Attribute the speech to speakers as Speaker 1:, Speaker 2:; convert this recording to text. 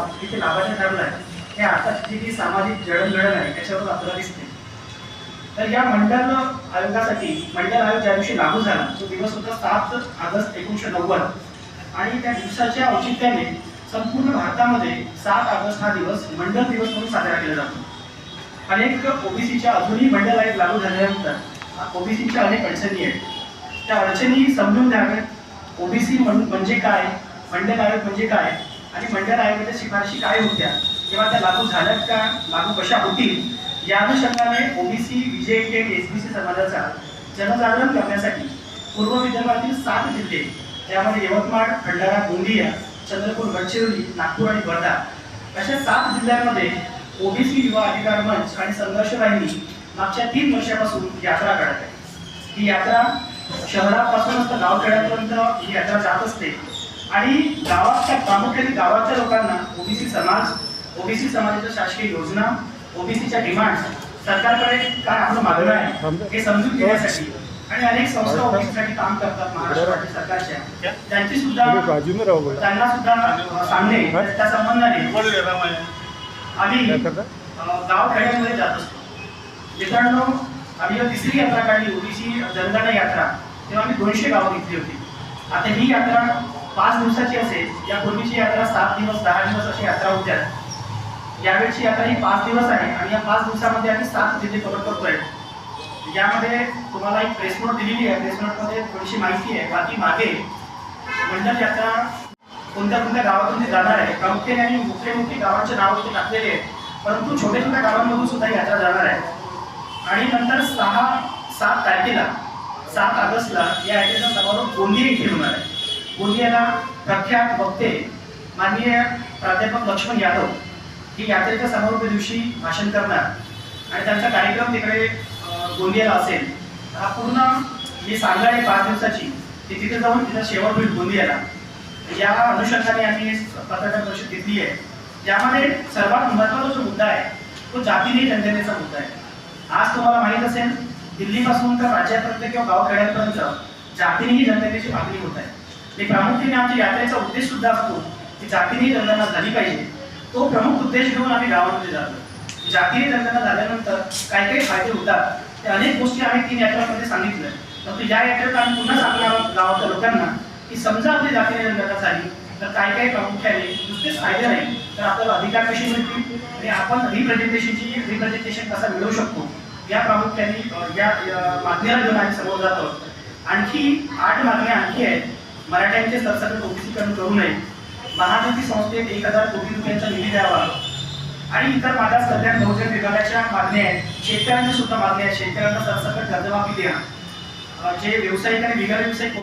Speaker 1: तिथे लाभार्थी ठरलाय हे आताची जी सामाजिक जडणघडण आहे त्याच्यावर आपल्याला दिसते. तर या मंडल आयोगासाठी मंडल आयोग ज्या दिवशी लागू झाला तो दिवस होता सात ऑगस्ट एकोणीसशे नव्वद. आणि त्या दिवसाच्या औचित्याने संपूर्ण भारतामध्ये सात ऑगस्ट हा दिवस मंडल दिवस म्हणून साजरा केला जातो. अनेक ओबीसीच्या अजूनही मंडल आयोग लागू झाल्यानंतर ओबीसीच्या अनेक अडचणी आहेत. त्या अडचणी समजून घ्याव्यात. ओबीसी म्हणून म्हणजे काय? मंडल आयोग म्हणजे काय? आणि मंडळ आयोगाच्या शिफारशी काय होत्या? किंवा त्या लागू झाल्यात का? लागू कशा होतील? या अनुषंगाने OBC VJ S B C समाजाचा जनजागरण करण्यासाठी पूर्व विदर्भातील सात जिल्हे त्यामध्ये यवतमाळ भंडारा गोंदिया चंद्रपूर गडचिरोली नागपूर आणि वर्धा अशा सात जिल्ह्यांमध्ये ओबीसी युवा अधिकार मंच आणि संघर्ष वाहिनी मागच्या तीन वर्षापासून यात्रा काढत आहे. ही यात्रा शहरापासूनच तर गावखेड्यापर्यंत ही यात्रा जात असते. आणि गावाच्या प्रामुख्याने गावाच्या लोकांना ओबीसी समाज ओबीसी समाजाच्या शासकीय योजना ओबीसीच्या डिमांड सरकारकडे काय आपलं मागणं आहे हे समजून घेण्यासाठी आणि अनेक संस्था ओबीसीसाठी काम करतात महाराष्ट्र राज्य सरकारच्या. त्यांची सुद्धा. त्यांना सुद्धा सांगणे त्या संबंधाने आम्ही गाव खेड्यांमध्ये जात असतो. मित्रांनो आम्ही जेव्हा तिसरी यात्रा काढली ओबीसी जनगणना यात्रा तेव्हा आम्ही दोनशे गावं घेतली होती. आता ही यात्रा पाच दिवसाची असेल या पूर्वीची यात्रा सात दिवस दहा दिवस अशी यात्रा होत्या यावेळची यात्रा ही पाच दिवस आहे आणि या पाच दिवसामध्ये आम्ही सात जिल्हे कव्हर करतोय. यामध्ये तुम्हाला एक प्रेस नोट दिलेली आहे. प्रेस नोटमध्ये थोडीशी माहिती आहे. बाकी मागे मंडल यात्रा कोणत्या कोणत्या गावातून जाणार आहे. प्रामुख्याने आणि मोठे मोठी गावांचे नाव इथे टाकलेले आहेत परंतु छोट्या छोट्या गावांमधून सुद्धा यात्रा जाणार आहे. आणि नंतर सहा सात तारखेला सात ऑगस्टला या यात्रेचा समारोप गोंदिया इथे होणार आहे. गोंदियाला प्रख्यात वक्ते माननीय प्राध्यापक लक्ष्मण यादव ही यात्रेच्या समारोप दिवशी भाषण करणार. आणि त्यांचा कार्यक्रम तिकडे गोंदियाला असेल. हा पूर्ण जी सांगड आहे पाच दिवसाची ती तिथे जाऊन तिचा शेवट होईल गोंदियाला. या अनुषंगाने आम्ही पत्रकार परिषद घेतली आहे. त्यामध्ये सर्वात महत्त्वाचा जो मुद्दा आहे तो जातीने जनतेचा मुद्दा आहे. आज तुम्हाला माहीत असेल दिल्लीपासून तर राज्यापर्यंत किंवा गावखेड्यापर्यंत जातीनेही जनतेची मागणी होत आहे. आणि प्रामुख्याने आमच्या यात्रेचा उद्देश सुद्धा असतो की जातीने जनगणना झाली पाहिजे. तो प्रमुख उद्देश घेऊन आम्ही गावामध्ये जातो. जातीने रंगना झाल्यानंतर काय काही फायदे होतात. त्या अनेक गोष्टी आम्ही तीन यात्रामध्ये सांगितल्या. परंतु या यात्रेत आम्ही पुन्हा सांगणार आहोत गावातल्या लोकांना की समजा आपली जातीय रंगना झाली तर काय काय प्रामुख्याने नुसतेच फायदे नाही तर आपल्याला अधिकार कसे मिळतील? आणि आपण रिप्रेझेंटेशनची रिप्रेझेंटेशन कसा मिळवू शकतो? या प्रामुख्याने या या मागणीला घेऊन आम्ही समोर जातो. आणखी आठ मागण्या आणखी आहेत. मराठ्यांचे सरसकट ओबीसीकरण करू नये. महाज्योती संस्थेत एक हजार कोटी रुपयांचा निधी द्यावा. आणि इतर मागास कल्याण बहुजन विभागाच्या मागण्या आहेत. शेतकऱ्यांच्या सुद्धा मागण्या आहेत. शेतकऱ्यांना सरसकट कर्जमाफी द्या जे व्यावसायिक आणि बिगर व्यावसायिक